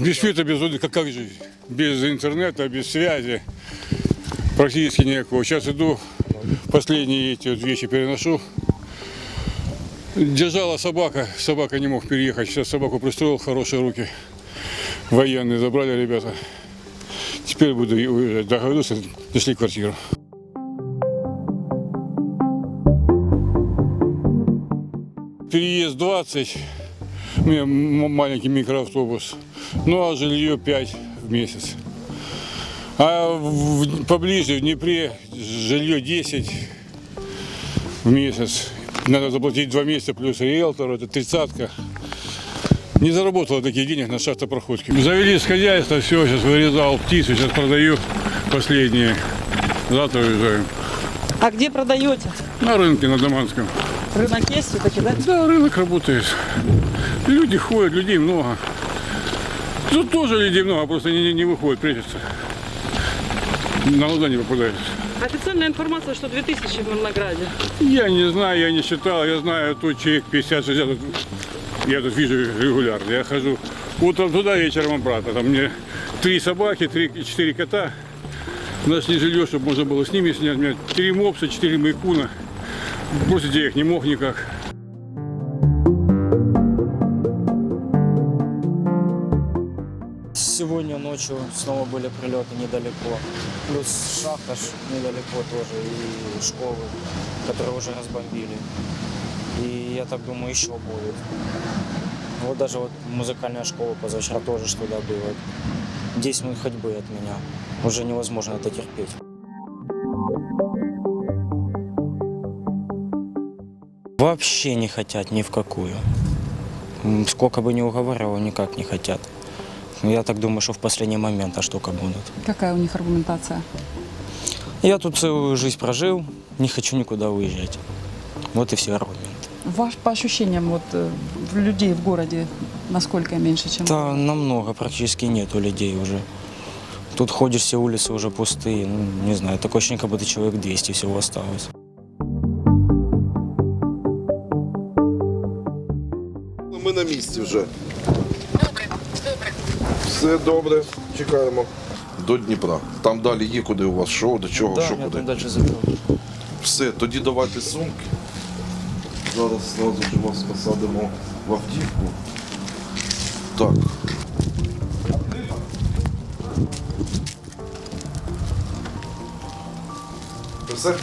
Без света, без воды, как, как жить? Без интернета, без связи. Практически никакого. Сейчас иду, последние эти вот вещи переношу. Держала собака, собака не мог переехать. Сейчас собаку пристроил хорошие руки. Военные забрали ребята. Теперь буду уезжать. Договорился, нашли квартиру. Переезд 20, у меня маленький микроавтобус, ну а жилье 5 в месяц. А в- поближе, в Днепре, жилье 10 в месяц. Надо заплатить 2 месяца плюс риэлтору, это тридцатка. Не заработала таких денег на шахтопроходке. Завели с хозяйства, все, сейчас вырезал птицу, сейчас продаю последние. Завтра уезжаем. А где продаете? На рынке на Даманском. Рынок есть все-таки, да? Да, рынок работает. Люди ходят, людей много. Тут тоже людей много, просто не, не, не выходят, прячутся. На глаза не попадают. Официальная информация, что 2000 в Мирнограде. Я не знаю, я не считал, я знаю, тут человек 50-60, я тут вижу регулярно. Я хожу утром туда, вечером обратно. Там мне три собаки, три, четыре кота. Нашли жилье, чтобы можно было с ними снять. У меня три мопса, четыре майкуна. Бросить я их не мог никак. Сегодня ночью снова были прилеты недалеко. Плюс шахта недалеко тоже и школы, которые уже разбомбили. И я так думаю, еще будет. Вот даже вот музыкальная школа позавчера тоже что туда было. 10 минут ходьбы от меня. Уже невозможно это терпеть. Вообще не хотят ни в какую. Сколько бы ни уговаривал, никак не хотят. Ну, Я так думаю, что в последний момент а штука будут. Какая у них аргументация? Я тут целую жизнь прожил, не хочу никуда уезжать. Вот и все аргументы. Ваш, по ощущениям, вот э, людей в городе насколько меньше, чем Да, намного практически нету людей уже. Тут ходишь, все улицы уже пустые. Ну, не знаю, такое ощущение, как будто человек 200 всего осталось. Ми на місці вже. Все добре, чекаємо. До Дніпра. Там далі є куди у вас, що, до чого, Да, що я куди. там дальше заберу. Все, тоді давайте сумки. Зараз одразу ж вас посадимо в автівку. Так. Все?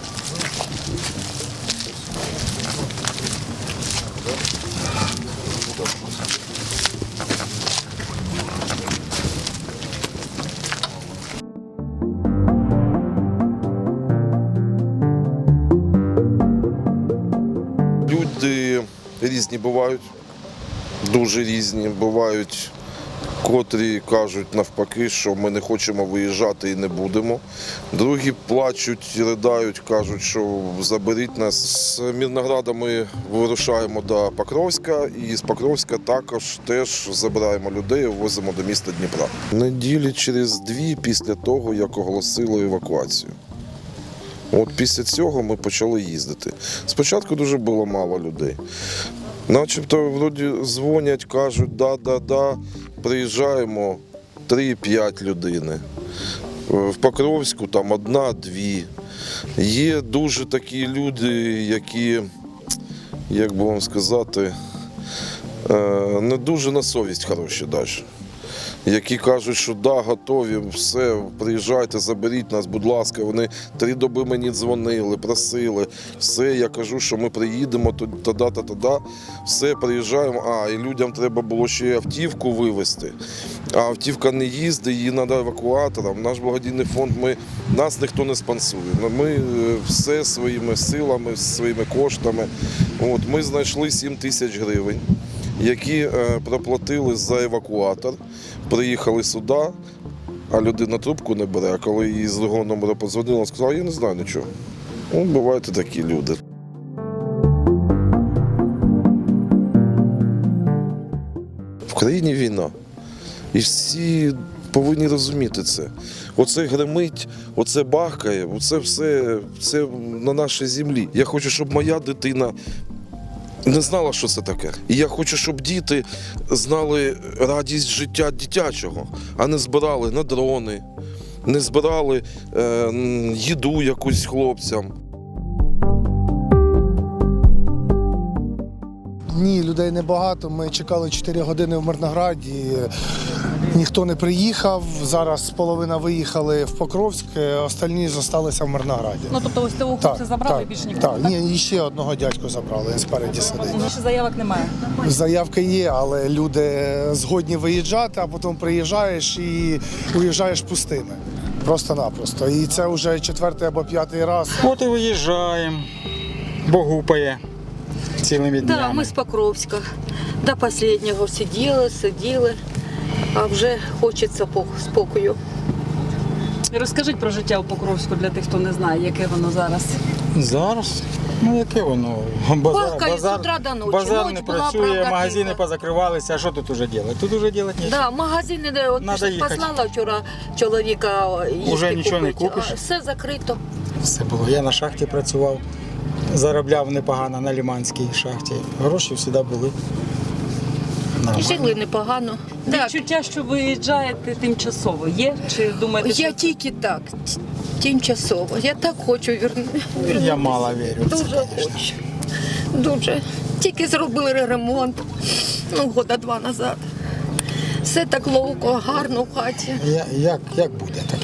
Люди різні бувають, дуже різні. Бувають, котрі кажуть навпаки, що ми не хочемо виїжджати і не будемо. Другі плачуть, riдають, кажуть, що заберіть нас. З Мірнограда ми вирушаємо до Покровська і з Покровська також теж забираємо людей і ввозимо до міста Дніпра. Неділі через дві після того, як оголосили евакуацію. От після цього ми почали їздити. Спочатку дуже було мало людей. Начебто вроді дзвонять, кажуть, да-да-да, приїжджаємо 3-5 людини. В Покровську там одна-дві. Є дуже такі люди, які, як би вам сказати, е, не дуже на совість хороші навіть які кажуть, що да, готові, все, приїжджайте, заберіть нас, будь ласка. Вони три доби мені дзвонили, просили. Все, я кажу, що ми приїдемо тоді, та тоді. Все, приїжджаємо. А, і людям треба було ще автівку вивезти. А автівка не їздить, її треба евакуаторам. Наш благодійний фонд, ми, нас ніхто не спонсує. Ну, Ми е, все своїми силами, своїми коштами. От, ми знайшли 7 тисяч гривень які е, проплатили за евакуатор, приїхали сюди, а людина трубку не бере. А коли їй з другого номера подзвонила, сказала, я не знаю нічого. Ну, бувають і такі люди. В країні війна. І всі повинні розуміти це. Оце гримить, оце бахкає, оце все це на нашій землі. Я хочу, щоб моя дитина не знала, що це таке. І я хочу, щоб діти знали радість життя дитячого, а не збирали на дрони, не збирали е, їду якусь хлопцям. Ні, людей небагато. Ми чекали 4 години в Мирнограді. Ніхто не приїхав. Зараз половина виїхали в Покровськ, остальні залишилися в Мирнограді. Ну, тобто ось того хлопця забрали, більше ніхто. Так, ні, і ще одного дядьку забрали, він спереді сидить. Більше заявок немає. Заявки є, але люди згодні виїжджати, а потім приїжджаєш і уїжджаєш пустими. Просто-напросто. І це вже четвертий або п'ятий раз. От і виїжджаємо, бо гупає цілими днями. Да, ми з Покровська. До останнього сиділи, сиділи, а вже хочеться спокою. Розкажіть про життя у Покровську для тих, хто не знає, яке воно зараз. Зараз, ну яке воно? Базар, Бахкає з утра до ночі. базар Ніч не була, працює, правда, магазини тиха. позакривалися, а що тут уже робити? Тут уже робити нічого. Да, магазини, де от Надо їхати. послала вчора чоловіка їсти Уже нічого не купиш. а Все закрито. Все було. Я на шахті працював, заробляв непогано на Ліманській шахті. Гроші завжди були. Нормально. Жили непогано. Так, Відчуття, що виїжджаєте тимчасово, є? Чи думаєте, я тільки так, тимчасово. Я так хочу вернути. Я мало вірю. в це, Дуже конечно. хочу. Дуже. Тільки зробили ремонт, ну, года два назад. Все так ловко, гарно в хаті. Я, як, як буде, так